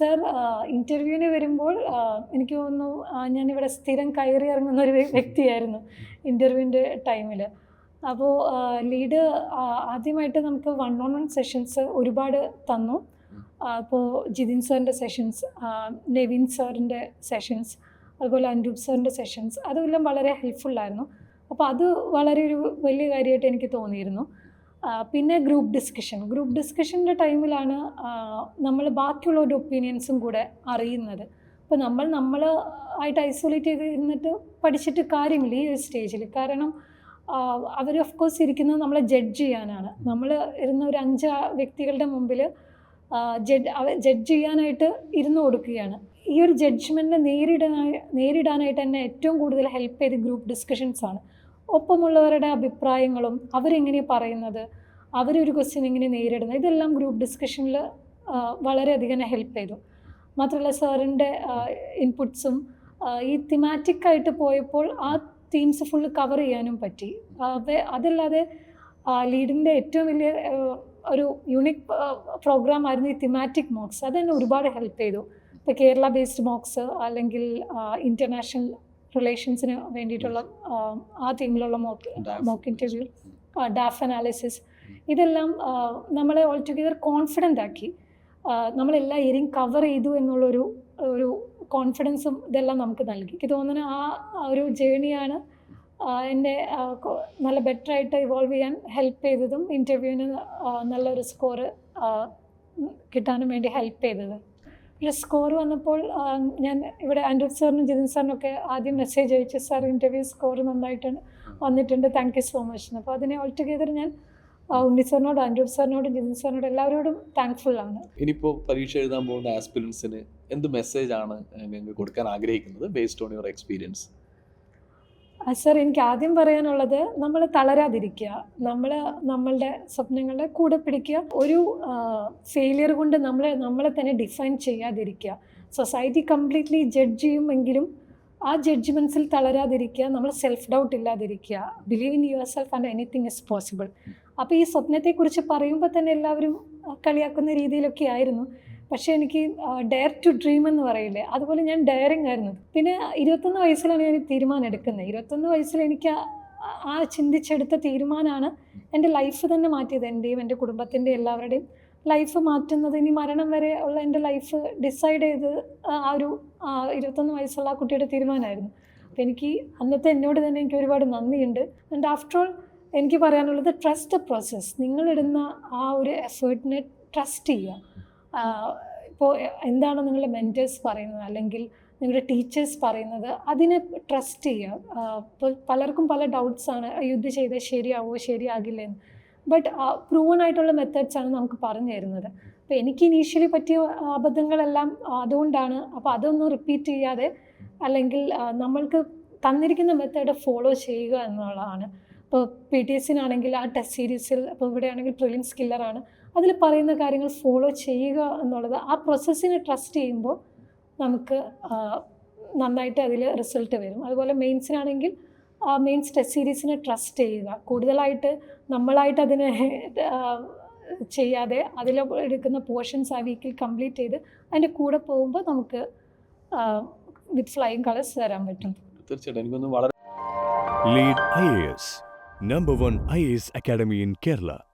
Sir ഇന്റർവ്യൂവിന് വരുമ്പോൾ എനിക്ക് തോന്നുന്നു ഞാനിവിടെ സ്ഥിരം കയറി ഇറങ്ങുന്ന ഒരു വ്യക്തിയായിരുന്നു ഇന്റർവ്യൂവിന്റെ ടൈമിൽ അപ്പോൾ ലീഡ് ആദ്യമായിട്ട് നമുക്ക് വൺ ഓൺ വൺ സെഷൻസ് ഒരുപാട് തന്നു. അപ്പോൾ ജിതിൻ സാറിന്റെ സെഷൻസ് നെവിൻ സാറിന്റെ സെഷൻസ് അതുപോലെ അൻരൂപ് സാറിന്റെ സെഷൻസ് അതെല്ലാം വളരെ ഹെൽപ്ഫുള്ളായിരുന്നു അപ്പോൾ അത് വളരെ ഒരു വലിയ കാര്യമായിട്ട് എനിക്ക് തോന്നിയിരുന്നു. പിന്നെ ഗ്രൂപ്പ് ഡിസ്കഷൻ ഗ്രൂപ്പ് ഡിസ്കഷന്റെ ടൈമിലാണ് നമ്മൾ ബാക്കിയുള്ളവരുടെ ഒപ്പീനിയൻസും കൂടെ അറിയുന്നത്. അപ്പോൾ നമ്മൾ നമ്മൾ ആയിട്ട് ഐസൊലേറ്റ് ചെയ്ത് ഇരുന്നിട്ട് പഠിച്ചിട്ട് കാര്യമില്ല ഈ ഒരു സ്റ്റേജിൽ കാരണം അവർ ഓഫ് കോഴ്സ് ഇരിക്കുന്നത് നമ്മളെ ജഡ്ജ് ചെയ്യാനാണ്. നമ്മൾ ഇരുന്ന ഒരു അഞ്ച് വ്യക്തികളുടെ മുമ്പിൽ ജഡ് അവ ജഡ്ജ് ചെയ്യാനായിട്ട് ഇരുന്ന് കൊടുക്കുകയാണ്. ഈ ഒരു ജഡ്ജ്മെന്റിനെ നേരിടാനായി നേരിടാനായിട്ട് എന്നെ ഏറ്റവും കൂടുതൽ ഹെൽപ്പ് ചെയ്ത് ഗ്രൂപ്പ് ഡിസ്കഷൻസ് ആണ്. ഒപ്പമുള്ളവരുടെ അഭിപ്രായങ്ങളും അവരെങ്ങനെ പറയുന്നത് അവരൊരു ക്വസ്റ്റ്യൻ എങ്ങനെ നേരിടുന്നത് ഇതെല്ലാം ഗ്രൂപ്പ് ഡിസ്കഷനിൽ വളരെയധികം ഹെൽപ്പ് ചെയ്തു. മാത്രമല്ല സാറിന്റെ ഇൻപുട്സും ഈ തിമാറ്റിക്കായിട്ട് പോയപ്പോൾ ആ തീംസ് ഫുള്ള് കവർ ചെയ്യാനും പറ്റി. അതല്ലാതെ ലീഡിന്റെ ഏറ്റവും വലിയ ഒരു യൂണിക് പ്രോഗ്രാം ആയിരുന്നു ഈ തിമാറ്റിക് മോക്സ് അതെന്നെ ഒരുപാട് ഹെൽപ്പ് ചെയ്തു. ഇപ്പോൾ കേരള ബേസ്ഡ് മോക്സ് അല്ലെങ്കിൽ ഇന്റർനാഷണൽ റിലേഷൻസിന് വേണ്ടിയിട്ടുള്ള ആ, തീമിലുള്ള mock mock interview DAF analysis ഇതെല്ലാം നമ്മളെ ഓൾ ടുഗെദർ കോൺഫിഡന്റ് ആക്കി നമ്മളെല്ലാ ഏരിയയും കവർ ചെയ്തു എന്നുള്ളൊരു ഒരു കോൺഫിഡൻസും ഇതെല്ലാം നമുക്ക് നൽകി. എനിക്ക് തോന്നുന്നു ആ ഒരു ജേണിയാണ് എന്നെ നല്ല ബെറ്റർ ആയിട്ട് ഇവോൾവ് ചെയ്യാൻ ഹെൽപ്പ് ചെയ്തതും ഇന്റർവ്യൂവിന് നല്ലൊരു സ്കോറ് കിട്ടാനും വേണ്ടി ഹെൽപ്പ് ചെയ്തത്. സ്കോർ വന്നപ്പോൾ ഞാൻ ഇവിടെ അൻഡ്രൂപ് സാറിനും ജിതിൻ സാറിനും ഒക്കെ ആദ്യം മെസ്സേജ് അയച്ചു സാർ ഇന്റർവ്യൂ സ്കോർ നന്നായിട്ടാണ് വന്നിട്ടുണ്ട്. താങ്ക് യു സോ മച്ച് അപ്പോൾ അതിനെ ഓൾ ടുഗെദർ ഞാൻ ഉണ്ണി സാറിനോട് അൻഡ്രൂപ് സാറിനോടും ജിതിൻ സാറിനോടും എല്ലാവരോടും താങ്ക്ഫുൾ ആണ്. ഇനിയിപ്പോൾ പരീക്ഷ എഴുതാൻ പോകുന്ന ആസ്പിരൻസിന് എന്ത് മെസ്സേജ് ആണ് കൊടുക്കാൻ ആഗ്രഹിക്കുന്നത് based on your experience sir എനിക്ക് ആദ്യം പറയാനുള്ളത് നമ്മൾ തളരാതിരിക്കുക. നമ്മൾ നമ്മളുടെ സ്വപ്നങ്ങളുടെ കൂടെ പിടിക്കുക. ഒരു ഫെയിലിയർ കൊണ്ട് നമ്മൾ നമ്മളെ തന്നെ ഡിഫൈൻ ചെയ്യാതിരിക്കുക. സൊസൈറ്റി കംപ്ലീറ്റ്ലി ജഡ്ജ് ചെയ്യുമെങ്കിലും ആ ജഡ്ജ്മെന്റ്സിൽ തളരാതിരിക്കുക. നമ്മൾ self doubt ഇല്ലാതിരിക്കുക. Believe in yourself and anything is possible അപ്പോൾ ഈ സ്വപ്നത്തെക്കുറിച്ച് പറയുമ്പോൾ തന്നെ എല്ലാവരും കളിയാക്കുന്ന രീതിയിലൊക്കെ ആയിരുന്നു. പക്ഷേ എനിക്ക് ഡെയർ ടു ഡ്രീം എന്ന് പറയില്ലേ അതുപോലെ ഞാൻ ഡെയറിങ് ആയിരുന്നു. പിന്നെ ഇരുപത്തൊന്ന് വയസ്സിലാണ് ഞാൻ തീരുമാനം എടുക്കുന്നത്. ഇരുപത്തൊന്ന് വയസ്സിൽ എനിക്ക് ആ- ചിന്തിച്ചെടുത്ത തീരുമാനമാണ് എന്റെ ലൈഫ് തന്നെ മാറ്റിയത്. എന്റെയും എന്റെ കുടുംബത്തിന്റെ എല്ലാവരുടെയും ലൈഫ് മാറ്റുന്നത്. ഇനി മരണം വരെ ഉള്ള എന്റെ ലൈഫ് ഡിസൈഡ് ചെയ്ത് ആ ഒരു ഇരുപത്തൊന്ന് വയസ്സുള്ള ആ കുട്ടിയുടെ തീരുമാനമായിരുന്നു. അപ്പോൾ എനിക്ക് അന്നത്തെ എന്നോട് തന്നെ എനിക്ക് ഒരുപാട് നന്ദിയുണ്ട്. ആൻഡ് ആഫ്റ്റർ ഓൾ എനിക്ക് പറയാനുള്ളത് ട്രസ്റ്റ് പ്രോസസ്സ് നിങ്ങളിടുന്ന ആ ഒരു എഫേർട്ടിനെ ട്രസ്റ്റ് ചെയ്യുക. ഇപ്പോൾ എന്താണ് നിങ്ങളുടെ മെന്റേഴ്സ് പറയുന്നത് അല്ലെങ്കിൽ നിങ്ങളുടെ ടീച്ചേഴ്സ് പറയുന്നത് അതിനെ ട്രസ്റ്റ് ചെയ്യുക. ഇപ്പോൾ പലർക്കും പല ഡൗട്ട്സാണ് ഇത് ചെയ്താൽ ശരിയാവോ? ശരിയാകില്ല എന്ന് ബട്ട് പ്രൂവൺ ആയിട്ടുള്ള മെത്തേഡ്സ് ആണ് നമുക്ക് പറഞ്ഞു തരുന്നത്. അപ്പോൾ എനിക്ക് ഇനീഷ്യലി പറ്റിയ അബദ്ധങ്ങളെല്ലാം അതുകൊണ്ടാണ്. അപ്പോൾ അതൊന്നും റിപ്പീറ്റ് ചെയ്യാതെ അല്ലെങ്കിൽ നമ്മൾക്ക് തന്നിരിക്കുന്ന മെത്തേഡ് ഫോളോ ചെയ്യുക എന്നുള്ളതാണ്. ഇപ്പോൾ പി ടി എസിനാണെങ്കിൽ ആ ടെസ്റ്റ് സീരീസിൽ ഇപ്പോൾ ഇവിടെയാണെങ്കിൽ പ്രിലിംസ് കില്ലറാണ് അതിൽ പറയുന്ന കാര്യങ്ങൾ ഫോളോ ചെയ്യുക എന്നുള്ളത് ആ പ്രോസസ്സിനെ ട്രസ്റ്റ് ചെയ്യുമ്പോൾ നമുക്ക് നന്നായിട്ട് അതിൽ റിസൾട്ട് വരും. അതുപോലെ മെയിൻസിനാണെങ്കിൽ ആ മെയിൻസ് ടെസ്റ്റ് സീരീസിനെ ട്രസ്റ്റ് ചെയ്യുക. കൂടുതലായിട്ട് നമ്മളായിട്ട് അതിനെ ചെയ്യാതെ അതിൽ എടുക്കുന്ന പോർഷൻസ് ആ വീക്കിൽ കംപ്ലീറ്റ് ചെയ്ത് അതിന്റെ കൂടെ പോകുമ്പോൾ നമുക്ക് വിത്ത് ഫ്ലൈയിങ് കളേഴ്സ് തരാൻ പറ്റും. തീർച്ചയായിട്ടും. എനിക്കൊന്ന് വളരെ number one I one IAS academy in Kerala.